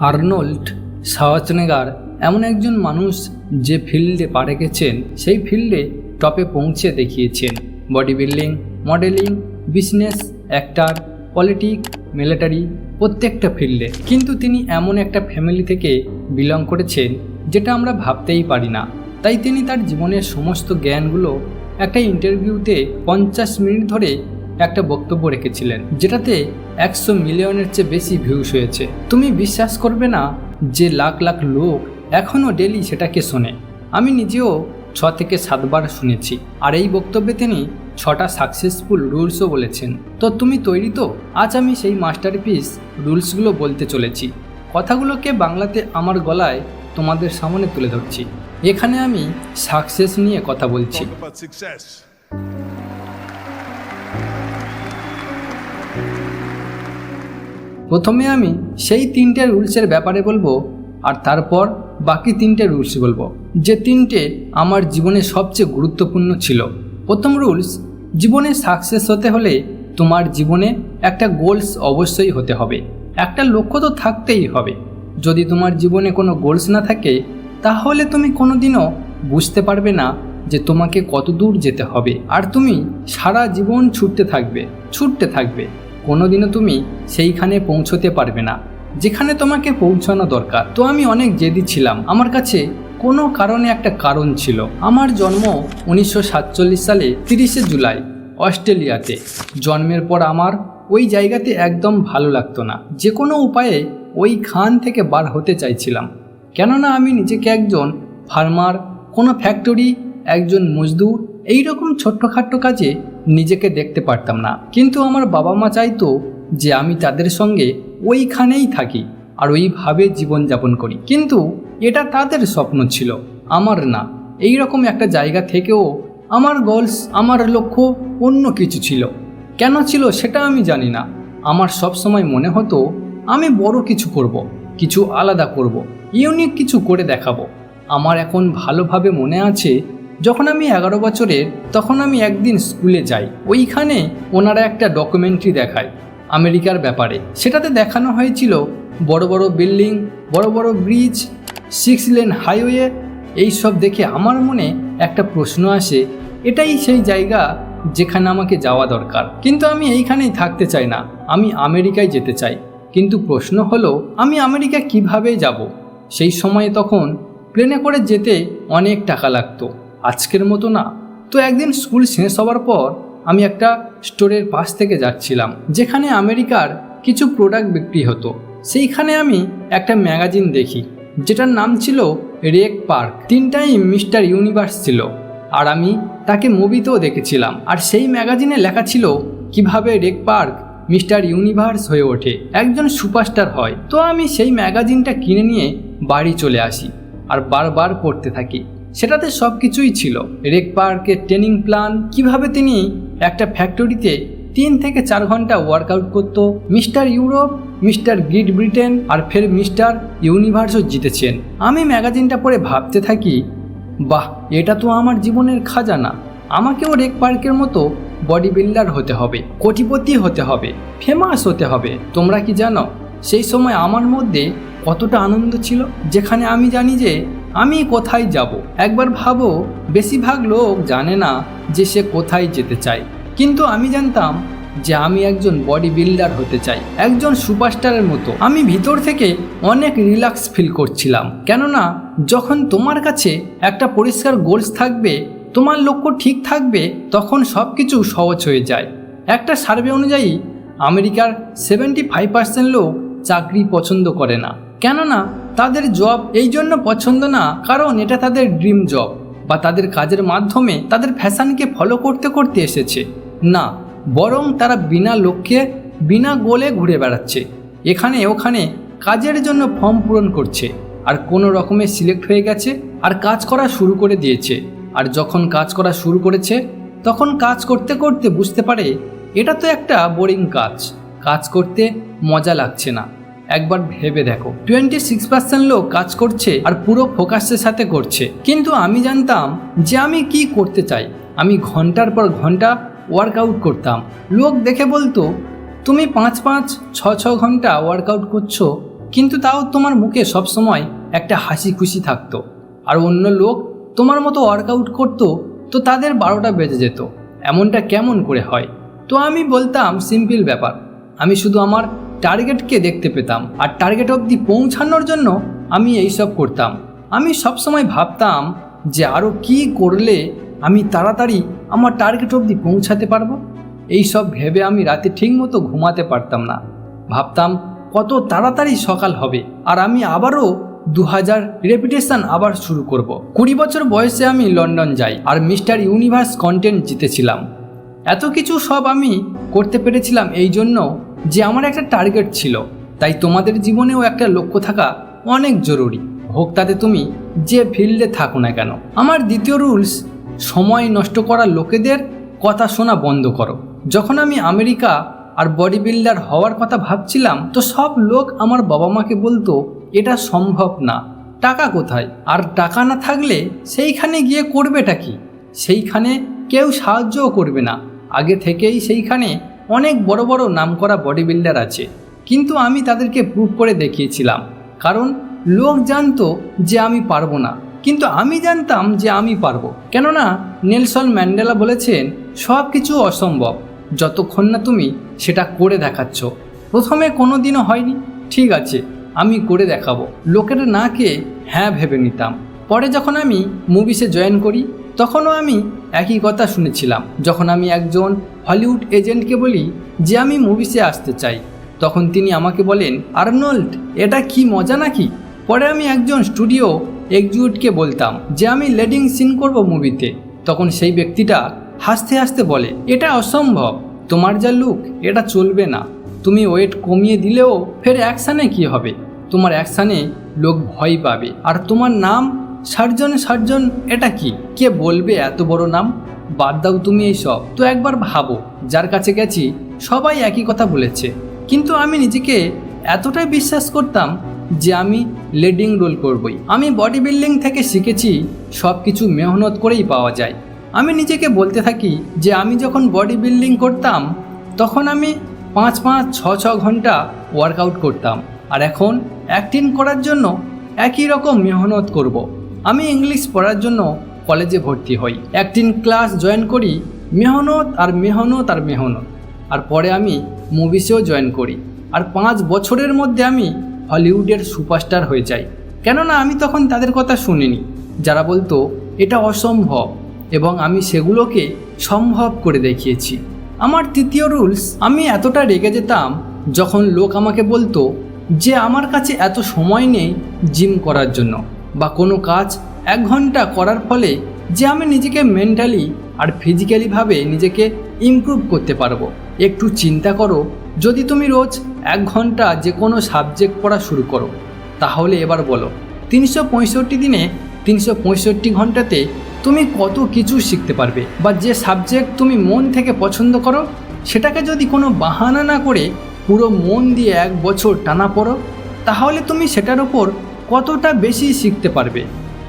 Arnold সাওয়াচনেগার এমন একজন মানুষ যে ফিল্ডে পা রেখেছেন, সেই ফিল্ডে টপে পৌঁছে দেখিয়েছেন। Body building modelling, business, actor, politic, military, প্রত্যেকটা ফিল্ডে। কিন্তু তিনি এমন একটা ফ্যামিলি থেকে বিলং করেছেন, যেটা আমরা ভাবতেই পারি না। তাই তিনি তার জীবনের সমস্ত জ্ঞানগুলো একটা ইন্টারভিউতে পঞ্চাশ মিনিট ধরে একটা বক্তব্য রেখেছিলেন, যেটাতে একশো মিলিয়নের চেয়ে বেশি ভিউস হয়েছে। তুমি বিশ্বাস করবে না যে লাখ লাখ লোক এখনও ডেলি সেটাকে শোনে। আমি নিজেও ছ থেকে সাতবার শুনেছি, আর এই বক্তব্যে তিনি ছটা সাকসেসফুল রুলসও বলেছেন। তো তুমি তৈরি তো? আজ আমি সেই মাস্টারপিস রুলসগুলো বলতে চলেছি। কথাগুলোকে বাংলাতে আমার গলায় তোমাদের সামনে তুলে ধরছি। এখানে আমি সাকসেস নিয়ে কথা বলছি। প্রথমে আমি সেই তিনটে রুলসের ব্যাপারে বলব, আর তারপর বাকি তিনটে রুলস বলব। যে তিনটে আমার জীবনে সবচেয়ে গুরুত্বপূর্ণ ছিল। প্রথম রুলস, জীবনে সাকসেস হতে হলে তোমার জীবনে একটা গোলস অবশ্যই হতে হবে। একটা লক্ষ্য তো থাকতেই হবে। যদি তোমার জীবনে কোনো গোলস না থাকে, তাহলে তুমি কোনোদিনও বুঝতে পারবে না যে তোমাকে কত দূর যেতে হবে। আর তুমি সারা জীবন ছুটতে থাকবে ছুটতে থাকবে। কোনোদিনও তুমি সেইখানে পৌঁছতে পারবে না। যেখানে তোমাকে পৌঁছানো দরকার। তো আমি অনেক জেদি ছিলাম। আমার কাছে কোনো কারণে একটা কারণ ছিল। আমার জন্ম উনিশশো সাতচল্লিশ সালে তিরিশে জুলাই, অস্ট্রেলিয়াতে। জন্মের পর আমার ওই জায়গাতে একদম ভালো লাগতো না। যে কোনো উপায়ে ওই খান থেকে বার হতে চাইছিলাম। কেননা আমি নিজেকে একজন ফার্মার, কোনো ফ্যাক্টরি, একজন মজদুর এই রকম ছোট্টখাট্ট কাজে নিজেকে দেখতে পারতাম না কিন্তু আমার বাবা মা চাইতো যে আমি তাদের সঙ্গে ওইখানেই থাকি আর ওইভাবে জীবনযাপন করি কিন্তু এটা তাদের স্বপ্ন ছিল, আমার না এই রকম একটা জায়গা থেকেও আমার গোলস আমার লক্ষ্য অন্য কিছু ছিল কেন ছিল সেটা আমি জানি না আমার সব সময় মনে হতো, আমি বড় কিছু করব। কিছু আলাদা করব। ইউনিক কিছু করে দেখাবো আমার এখন ভালোভাবে মনে আছে যখন আমি এগারো বছরের, তখন আমি একদিন স্কুলে যাই। ওইখানে ওনারা একটা ডকুমেন্টারি দেখায় আমেরিকার ব্যাপারে। সেটাতে দেখানো হয়েছিল বড় বড় বিল্ডিং, বড় বড় ব্রিজ, সিক্স লেন হাইওয়ে এই সব দেখে আমার মনে একটা প্রশ্ন আসে, এটাই সেই জায়গা যেখানে আমাকে যাওয়া দরকার? কিন্তু আমি এইখানেই থাকতে চাই না, আমি আমেরিকায় যেতে চাই। কিন্তু প্রশ্ন হলো, আমি আমেরিকা কীভাবে যাব? সেই সময়ে তখন প্লেনে করে যেতে অনেক টাকা লাগতো। আজকের মতো না। তো একদিন স্কুল শেষ হওয়ার পর আমি একটা স্টোরের পাশ থেকে যাচ্ছিলাম, যেখানে আমেরিকার কিছু প্রোডাক্ট বিক্রি হতো। সেইখানে আমি একটা ম্যাগাজিন দেখি, যেটার নাম ছিল রেক পার্ক তিনটাই মিস্টার ইউনিভার্স ছিল, আর আমি তাকে মুভিতেও দেখেছিলাম। আর সেই ম্যাগাজিনে লেখা ছিল কীভাবে রেক পার্ক মিস্টার ইউনিভার্স হয়ে ওঠে, একজন সুপারস্টার হয়। তো আমি সেই ম্যাগাজিনটা কিনে নিয়ে বাড়ি চলে আসি, আর বারবার পড়তে থাকি। সেটাতে সব কিছুই ছিল। রেক পার্কের ট্রেনিং প্ল্যান, কীভাবে তিনি একটা ফ্যাক্টরিতে তিন থেকে চার ঘণ্টা ওয়ার্কআউট করতো, Mister Europe, Mister Great Britain আর ফের মিস্টার ইউনিভার্সও জিতেছেন। আমি ম্যাগাজিনটা পড়ে ভাবতে থাকি, বাহ, এটা তো আমার জীবনের খাজানা। আমাকেও রেক পার্কের মতো বডি বিল্ডার হতে হবে, কোটিপতি হতে হবে, ফেমাস হতে হবে। তোমরা কি জানো, সেই সময় আমার মধ্যে কতটা আনন্দ ছিল, যেখানে আমি জানি যে আমি কোথায় যাব? একবার ভাবো, বেশিরভাগ লোক জানে না যে সে কোথায় যেতে চায়। কিন্তু আমি জানতাম যে আমি একজন বডি বিল্ডার হতে চাই, একজন সুপারস্টারের মতো। আমি ভিতর থেকে অনেক রিল্যাক্স ফিল করছিলাম। কেননা, যখন তোমার কাছে একটা পরিষ্কার গোলস থাকবে, তোমার লক্ষ্য ঠিক থাকবে, তখন সব কিছু সহজ হয়ে যায়। একটা সার্ভে অনুযায়ী, আমেরিকার সেভেন্টি ফাইভ পার্সেন্ট লোক চাকরি পছন্দ করে না। কেননা তাদের জব এই জন্য পছন্দ না, কারণ এটা তাদের ড্রিম জব বা তাদের কাজের মাধ্যমে তাদের ফ্যাশনকে ফলো করতে করতে এসেছে। না, বরং তারা বিনা লক্ষ্যে, বিনা গোলে ঘুরে বেড়াচ্ছে। এখানে ওখানে কাজের জন্য ফর্ম পূরণ করছে আর কোনো রকমে সিলেক্ট হয়ে গেছে আর কাজ করা শুরু করে দিয়েছে। আর যখন কাজ করা শুরু করেছে, তখন কাজ করতে করতে বুঝতে পারে, এটা তো একটা বোরিং কাজ। কাজ করতে মজা লাগছে না। একবার ভেবে দেখো। টোয়েন্টি সিক্স পার্সেন্ট লোক কাজ করছে আর পুরো ফোকাসের সাথে করছে। কিন্তু আমি জানতাম যে আমি কি করতে চাই। আমি ঘণ্টার পর ঘণ্টা ওয়ার্কআউট করতাম। লোক দেখে বলতো, তুমি পাঁচ পাঁচ ছ ছ ঘণ্টা ওয়ার্কআউট করছ, কিন্তু তাও তোমার মুখে সবসময় একটা হাসি খুশি থাকতো। আর অন্য লোক তোমার মতো ওয়ার্কআউট করতো, তো তাদের বারোটা বেজে যেত। এমনটা কেমন করে হয়? তো আমি বলতাম সিম্পল ব্যাপার। আমি শুধু আমার টার্গেটকে দেখতে পেতাম। আর টার্গেট অবধি পৌঁছানোর জন্য আমি এইসব করতাম। আমি সবসময় ভাবতাম যে আরও কি করলে আমি তাড়াতাড়ি আমার টার্গেট অবধি পৌঁছাতে পারব। এই সব ভেবে আমি রাতে ঠিকমতো ঘুমাতে পারতাম না। ভাবতাম, কত তাড়াতাড়ি সকাল হবে। আর আমি আবারও দু হাজার রেপিটেশন আবার শুরু করব। কুড়ি বছর বয়সে আমি লন্ডন যাই। আর মিস্টার ইউনিভার্স কন্টেন্ট জিতেছিলাম। এত কিছু সব আমি করতে পেরেছিলাম এই জন্য যে আমার একটা টার্গেট ছিল। তাই তোমাদের জীবনেও একটা লক্ষ্য থাকা অনেক জরুরি। হোক তাতে তুমি যে ফিল্ডে থাকো না কেন। আমার দ্বিতীয় রুলস, সময় নষ্ট করা লোকেদের কথা শোনা বন্ধ করো। যখন আমি আমেরিকা আর বডি বিল্ডার হওয়ার কথা ভাবছিলাম, তো সব লোক আমার বাবা মাকে বলতো, এটা সম্ভব না। টাকা কোথায়? আর টাকা না থাকলে সেইখানে গিয়ে করবেটা কি? সেইখানে কেউ সাহায্যও করবে না। আগে থেকেই সেইখানে অনেক বড় বড় নামকরা বডি বিল্ডার আছে। কিন্তু আমি তাদেরকে প্রুভ করে দেখিয়েছিলাম। কারণ লোক জানতো যে আমি পারব না। কিন্তু আমি জানতাম যে আমি পারব। কেননা নেলসন ম্যান্ডেলা বলেছেন সব কিছু অসম্ভব। যতক্ষণ না তুমি সেটা করে দেখাচ্ছ। প্রথমে কোনো দিনও হয়নি। ঠিক আছে, আমি করে দেখাবো। লোকের নাকে হ্যাঁ ভেবে নিতাম। পরে যখন আমি মুভিসে জয়েন করি তখনও আমি একই কথা শুনেছিলাম। যখন আমি একজন হলিউড এজেন্টকে বলি যে আমি মুভিসে আসতে চাই, তখন তিনি আমাকে বলেন, আর্নল্ড, এটা কি মজা নাকি? পরে আমি একজন স্টুডিও এক্সিকিউটিভকে বলতাম যে আমি লেডিং সিন করব মুভিতে। তখন সেই ব্যক্তিটা হাসতে হাসতে বলে, এটা অসম্ভব, তোমার যা লুক, এটা চলবে না। তুমি ওয়েট কমিয়ে দিলেও ফের অ্যাকশানে কি হবে? তোমার অ্যাকশানে লোক ভয় পাবে, আর তোমার নাম সার্জন সার্জন এটা কি? কে বলবে এত বড় নাম? বাদ দাও তুমি এইসব। তো একবার ভাবো, যার কাছে গেছি সবাই একই কথা বলেছে। কিন্তু আমি নিজেকে এতটাই বিশ্বাস করতাম যে আমি লেডিং রোল করবই। আমি বডি বিল্ডিং থেকে শিখেছি সব কিছু মেহনত করেই পাওয়া যায়। আমি নিজেকে বলতে থাকি যে আমি যখন বডি বিল্ডিং করতাম, তখন আমি পাঁচ পাঁচ, ছ ছ ঘণ্টা ওয়ার্কআউট করতাম। আর এখন অ্যাক্টিং করার জন্য একই রকম মেহনত করব। আমি ইংলিশ পড়ার জন্য কলেজে ভর্তি হই। অ্যাক্টিং ক্লাস জয়েন করি, মেহনত আর মেহনত আর মেহনত। আর পরে আমি মুভিসেও জয়েন করি। আর পাঁচ বছরের মধ্যে আমি হলিউডের সুপারস্টার হয়ে যাই। কেননা আমি তখন তাদের কথা শুনিনি। যারা বলতো, এটা অসম্ভব। এবং আমি সেগুলোকে সম্ভব করে দেখিয়েছি। আমার তৃতীয় রুলস, আমি এতটা রেগে যেতাম যখন লোক আমাকে বলতো যে, আমার কাছে এত সময় নেই জিম করার জন্য। বা কোনো কাজ এক ঘণ্টা করার ফলে যে আমি নিজেকে মেন্টালি আর ফিজিক্যালিভাবে নিজেকে ইমপ্রুভ করতে পারব। একটু চিন্তা করো, যদি তুমি রোজ এক ঘণ্টা যে কোনো সাবজেক্ট পড়া শুরু করো, তাহলে এবার বলো, তিনশো পঁয়ষট্টি দিনে তিনশো পঁয়ষট্টি ঘন্টাতে তুমি কত কিছু শিখতে পারবে? বা যে সাবজেক্ট তুমি মন থেকে পছন্দ করো, সেটাকে যদি কোনো বাহানা না করে পুরো মন দিয়ে এক বছর টানা পড়ো, তাহলে তুমি সেটার ওপর কতটা বেশি শিখতে পারবে?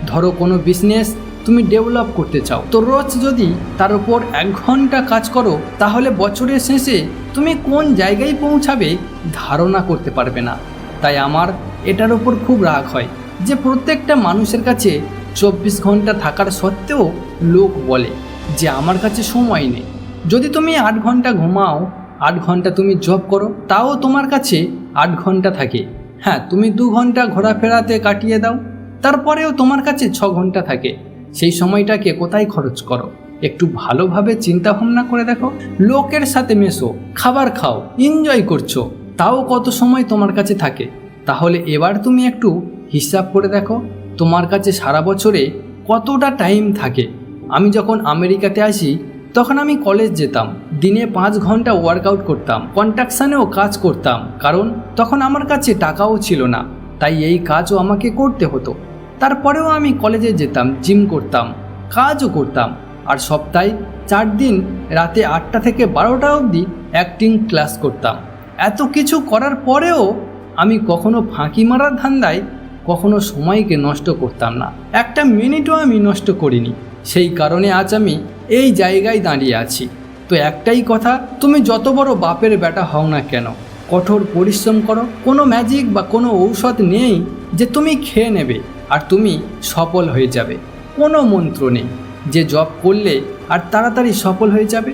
ধরো কোনো বিজনেস তুমি ডেভেলপ করতে চাও। তো রোজ যদি তার উপর এক ঘণ্টা কাজ করো, তাহলে বছরের শেষে তুমি কোন জায়গায় পৌঁছাবে ধারণা করতে পারবে না। তাই আমার এটার ওপর খুব রাগ হয় যে প্রত্যেকটা মানুষের কাছে চব্বিশ ঘণ্টা থাকার সত্ত্বেও লোক বলে যে আমার কাছে সময় নেই। যদি তুমি আট ঘণ্টা ঘুমাও, আট ঘণ্টা তুমি জব করো, তাও তোমার কাছে আট ঘণ্টা থাকে। হ্যাঁ তুমি দু ঘণ্টা ঘোরাফেরাতে কাটিয়ে দাও, তারপরেও তোমার কাছে ছ ঘণ্টা থাকে। সেই সময়টাকে কোথায় খরচ করো? একটু ভালোভাবে চিন্তা ভাবনা করে দেখো। লোকের সাথে মেশো, খাবার খাও এনজয় করছ, তাও কত সময় তোমার কাছে থাকে? তাহলে এবার তুমি একটু হিসাব করে দেখো, তোমার কাছে সারা বছরে কতটা টাইম থাকে? আমি যখন আমেরিকাতে আসি তখন আমি কলেজ যেতাম। দিনে পাঁচ ঘণ্টা ওয়ার্কআউট করতাম। কন্ট্রাকশানেও কাজ করতাম। কারণ তখন আমার কাছে টাকাও ছিল না। তাই এই কাজও আমাকে করতে হতো। তারপরেও আমি কলেজে যেতাম জিম করতাম, কাজও করতাম। আর সপ্তাহে চার দিন রাতে আটটা থেকে বারোটা অবধি অ্যাক্টিং ক্লাস করতাম। এত কিছু করার পরেও আমি কখনো ফাঁকি মারার ধান্দায় কখনো সময়কে নষ্ট করতাম না। একটা মিনিটও আমি নষ্ট করিনি। সেই কারণে আজ আমি এই জায়গায় দাঁড়িয়ে আছি। তো একটাই কথা, তুমি যত বড় বাপের বেটা হও না কেন, কঠোর পরিশ্রম করো, কোনো ম্যাজিক বা কোনো ঔষধ নেই যে তুমি খেয়ে নেবে আর তুমি সফল হয়ে যাবে। কোনো মন্ত্র নেই যে জব করলে আর তাড়াতাড়ি সফল হয়ে যাবে।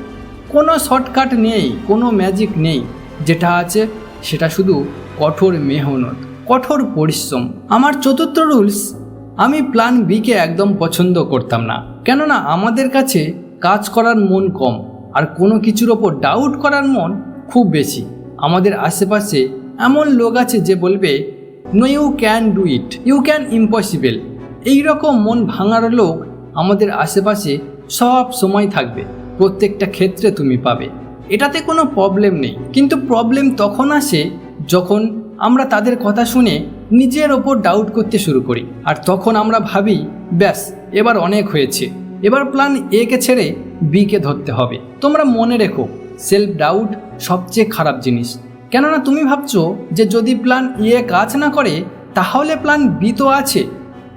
কোনো শর্টকাট নেই, কোনো ম্যাজিক নেই যেটা আছে সেটা শুধু কঠোর মেহনত, কঠোর পরিশ্রম। আমার চতুর্থ রুলস আমি প্ল্যান বিকে একদম পছন্দ করতাম না। কেননা আমাদের কাছে কাজ করার মন কম আর কোনো কিছুর ওপর ডাউট করার মন খুব বেশি। আমাদের আশেপাশে এমন লোক আছে যে বলবে no you can do it you can impossible এইরকম মন ভাঙার লোক আমাদের আশেপাশে সব সময় থাকবে। প্রত্যেকটা ক্ষেত্রে তুমি পাবে। এটাতে কোনো প্রবলেম নেই। কিন্তু প্রবলেম তখন আসে যখন আমরা তাদের কথা শুনে নিজের ওপর ডাউট করতে শুরু করি। আর তখন আমরা ভাবি, ব্যাস, এবার অনেক হয়েছে। এবার প্ল্যান এ কে ছেড়ে বি কে ধরতে হবে। তোমরা মনে রেখো সেলফ ডাউট সবচেয়ে খারাপ জিনিস। কেননা তুমি ভাবছ যে যদি প্ল্যান এ কাজ না করে, তাহলে প্ল্যান বি তো আছে।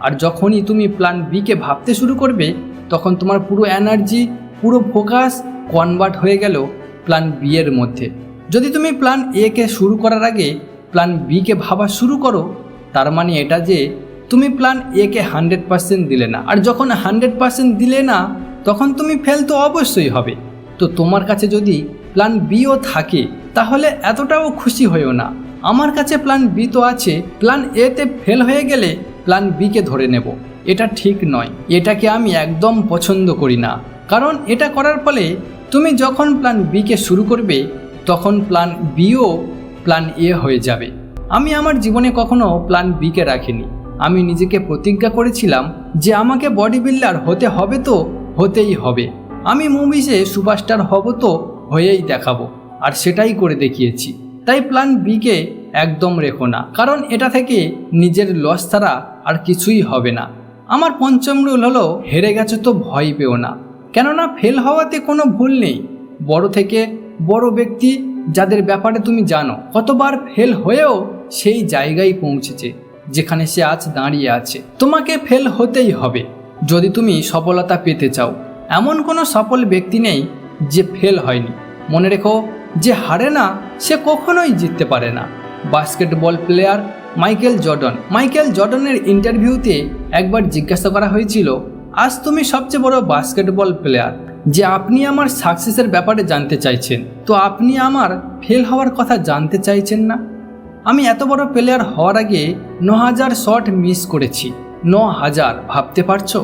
আর যখনই তুমি প্ল্যান বিকে ভাবতে শুরু করবে, তখন তোমার পুরো এনার্জি পুরো ফোকাস কনভার্ট হয়ে গেল প্ল্যান বি এর মধ্যে। যদি তুমি প্ল্যান এ কে শুরু করার আগে প্ল্যান বিকে ভাবা শুরু করো, তার মানে এটা যে তুমি প্ল্যান এ কে হান্ড্রেড পার্সেন্ট দিলে না। আর যখন হান্ড্রেড পার্সেন্ট দিলে না, তখন তুমি ফেল তো অবশ্যই হবে। তো তোমার কাছে যদি প্ল্যান বিও থাকে, তাহলে এতটাও খুশি হয়েও না। আমার কাছে প্ল্যান বি তো আছে। প্ল্যান এতে ফেল হয়ে গেলে প্ল্যান বিকে ধরে নেব। এটা ঠিক নয়। এটাকে আমি একদম পছন্দ করি না। কারণ এটা করার ফলে তুমি যখন প্ল্যান বিকে শুরু করবে, তখন প্ল্যান বিও প্ল্যান এ হয়ে যাবে। আমি আমার জীবনে কখনো প্ল্যান বিকে রাখিনি। আমি নিজেকে প্রতিজ্ঞা করেছিলাম যে আমাকে বডি বিল্ডার হতে হবে তো হতেই হবে। আমি মুভিসে সুপারস্টার হব তো হয়েই দেখাবো, আর সেটাই করে দেখিয়েছি। তাই প্ল্যান বিকে একদম রেখো না, কারণ এটা থেকে নিজের লস ছাড়া আর কিছুই হবে না। আমার পঞ্চম রুল হলো, হেরে গেছো তো ভয় পেও না। কেননা ফেল হওয়াতে কোনো ভুল নেই। বড় থেকে বড় ব্যক্তি, যাদের ব্যাপারে তুমি জানো, কতবার ফেল হয়েও সেই জায়গায় পৌঁছেছে। যেখানে সে আজ দাঁড়িয়ে আছে। তোমাকে ফেল হতেই হবে, যদি তুমি সফলতা পেতে চাও। এমন কোনো সফল ব্যক্তি নেই যে ফেল হয়নি। মনে রেখো যে হারে না, সে কখনোই জিততে পারে না। Basketball player Michael Jordan. Michael জর্ডনের ইন্টারভিউতে একবার জিজ্ঞাসা করা হয়েছিল, আজ তুমি সবচেয়ে বড় বাস্কেটবল প্লেয়ার, যে আপনি আমার সাকসেসের ব্যাপারে জানতে চাইছেন। তো আপনি আমার ফেল হওয়ার কথা জানতে চাইছেন না? আমি এত বড় প্লেয়ার হওয়ার আগে ন হাজার শট মিস করেছি। ন হাজার ভাবতে পারছ?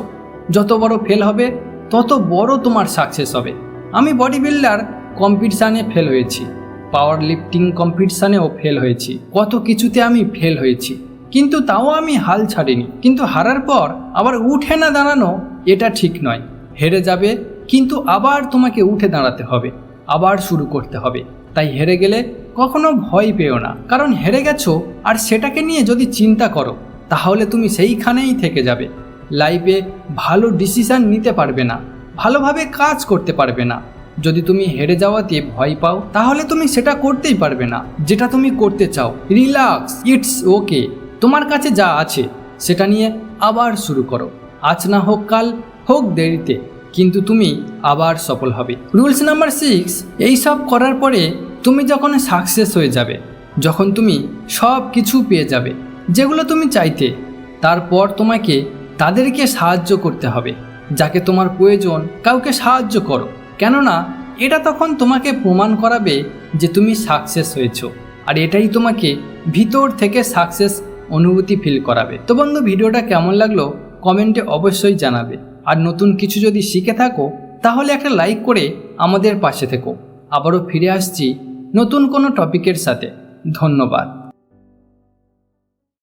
যত বড় ফেল হবে, তত বড় তোমার সাকসেস হবে। আমি বডি বিল্ডার কম্পিটিশানে ফেল হয়েছি। পাওয়ার লিফটিং কম্পিটিশানেও ফেল হয়েছি। কত কিছুতে আমি ফেল হয়েছি। কিন্তু তাও আমি হাল ছাড়িনি। কিন্তু হারার পর আবার উঠে না দাঁড়ানো, এটা ঠিক নয়। হেরে যাবে, কিন্তু আবার তোমাকে উঠে দাঁড়াতে হবে। আবার শুরু করতে হবে। তাই হেরে গেলে কখনো ভয় পেও না। কারণ হেরে গেছো, আর সেটাকে নিয়ে যদি চিন্তা করো, তাহলে তুমি সেইখানেই থেকে যাবে। লাইফে ভালো ডিসিশান নিতে পারবে না, ভালোভাবে কাজ করতে পারবে না। যদি তুমি হেরে যাওয়াতে ভয় পাও, তাহলে তুমি সেটা করতেই পারবে না। যেটা তুমি করতে চাও, রিল্যাক্স, ইটস ওকে। তোমার কাছে যা আছে, সেটা নিয়ে আবার শুরু করো। আজ না হোক কাল, হোক দেরিতে, কিন্তু তুমি আবার সফল হবে। রুলস নাম্বার সিক্স, এইসব করার পরে তুমি যখন সাকসেস হয়ে যাবে, যখন তুমি সব কিছু পেয়ে যাবে, যেগুলো তুমি চাইতে, তারপর তোমাকে তাদেরকে সাহায্য করতে হবে, যাকে তোমার প্রয়োজন কাউকে সাহায্য করো। কেননা, এটা তখন তোমাকে প্রমাণ করাবে যে তুমি সাকসেস হয়েছো, আর এটাই তোমাকে ভিতর থেকে সাকসেস অনুভূতি ফিল করাবে। তো বন্ধু, ভিডিওটা কেমন লাগল কমেন্টে অবশ্যই জানাবে। আর নতুন কিছু যদি শিখে থাকো, তাহলে একটা লাইক করে আমাদের পাশে থেকো। আবারও ফিরে আসছি নতুন কোনো টপিকের সাথে। ধন্যবাদ।